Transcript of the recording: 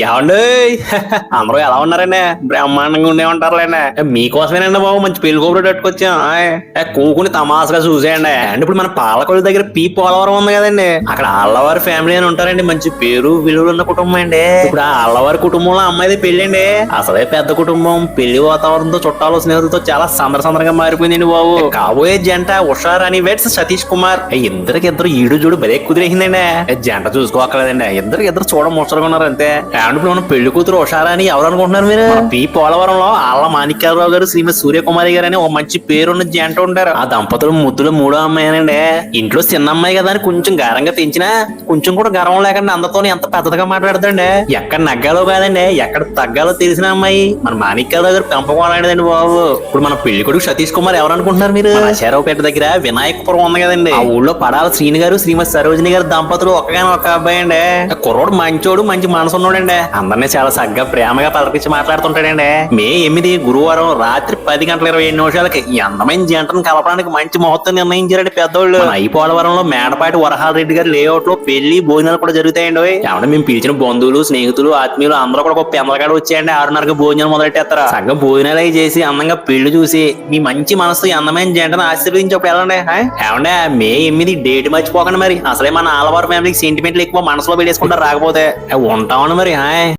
ఏమండి? అందరూ ఎలా ఉన్నారండి? బ్రహ్మాండంగా ఉండే ఉంటారులేండి మీకోసమేనండి బాబు మంచి పెళ్ళి కోబురు పెట్టుకొచ్చాం కూకుని తమాసగా చూసేయండి. అంటే ఇప్పుడు మన పాలకొల్లు దగ్గర పీ పోలవరం ఉంది కదండి. అక్కడ అల్లవారి ఫ్యామిలీ అని ఉంటారండి. మంచి పేరు విలువలు ఉన్న కుటుంబం అండి. ఇప్పుడు ఆ అల్లవారి కుటుంబంలో అమ్మాయిది పెళ్ళి అండి అసలే పెద్ద కుటుంబం. పెళ్ళి వాతావరణంతో చుట్టాలు స్నేహితులతో చాలా సందర సందరంగా మారిపోయిందండి బాబు. కాబోయే జంట ఉషార్ అని వెట్స్ సతీష్ కుమార్. ఇద్దరికి ఇద్దరు ఈడు చూడు భలే కుదిరేసిందండి. జంట చూసుకోకలేదండి ఇద్దరికి ఇద్దరు చూడ ముచ్చటగా ఉన్నారు అంతే. ఏమంటే ఇప్పుడు మన పెళ్ళి కూతురు ఉషారా అని ఎవరు అనుకుంటున్నారు మీరు? పి. పోలవరంలో ఆళ్ళ మాణిక్యాలరావు గారు శ్రీమతి సూర్యకుమారి గారు అని ఒక మంచి పేరున్న జంట ఉంటారు. ఆ దంపతులు ముద్దులు మూడో అమ్మాయినండి. ఇంట్లో చిన్న అమ్మాయి కదా అని కొంచెం గారంగా పెంచినా కొంచెం కూడా గర్వం లేకుండా అందరితో ఎంత పెద్దగా మాట్లాడదండి ఎక్కడ నగ్గాలో కాదండి ఎక్కడ తగ్గాలో తెలిసిన అమ్మాయి. మన మాణిక్యాలరావు గారు పెంపకోలాడదండి బాబు. ఇప్పుడు మన పెళ్ళి కొడుకు సతీష్ కుమార్ ఎవరు అనుకుంటున్నారు మీరు? అశారావుపేట దగ్గర వినాయకపురం ఉంది కదండి. ఆ ఊళ్ళో పడాల శ్రీని గారు శ్రీమతి సరోజిని గారు దంపతులు ఒక్కగానే ఒక అబ్బాయి అండి. కుర్రోడు మంచోడు మంచి మనసు ఉన్నాడండి అందరినీ చాలా సగ్గా ప్రేమగా పలకరించి మాట్లాడుతుంటాడండి. మే ఎనిమిది గురువారం రాత్రి పది గంటల ఇరవై ఏడు నిమిషాలకి ఈ అందమైన జంటను కలపడానికి మంచి ముహూర్తం నిర్ణయించారండి పెద్దోళ్ళు. మన ఈ పోలవరంలో మేడపాటి వరహాల రెడ్డి గారి లేఅవుట్లో పెళ్ళి భోజనాలు కూడా జరుగుతాయండి ఏమంటే మేము పిలిచిన బంధువులు స్నేహితులు ఆత్మీయులు అందరూ కూడా ఒక పెందలగాడు వచ్చాయండి. ఆరున్నరకు భోజనం మొదలెట్టేస్తారా. సగం భోజనాలు చేసి అందంగా పెళ్ళి చూసి మీ మంచి మనసు అందమైన జంటను ఆశీర్వదించి ఒక వెళ్ళండి ఏమండే మే ఎనిమిది డేట్ మర్చిపోకండి మరి. అసలే మన ఆలవారు ఫ్యామిలీకి సెంటిమెంట్లు ఎక్కువ మనసులో పెట్టేసుకుంటారు రాకపోతే. ఆ, ไหน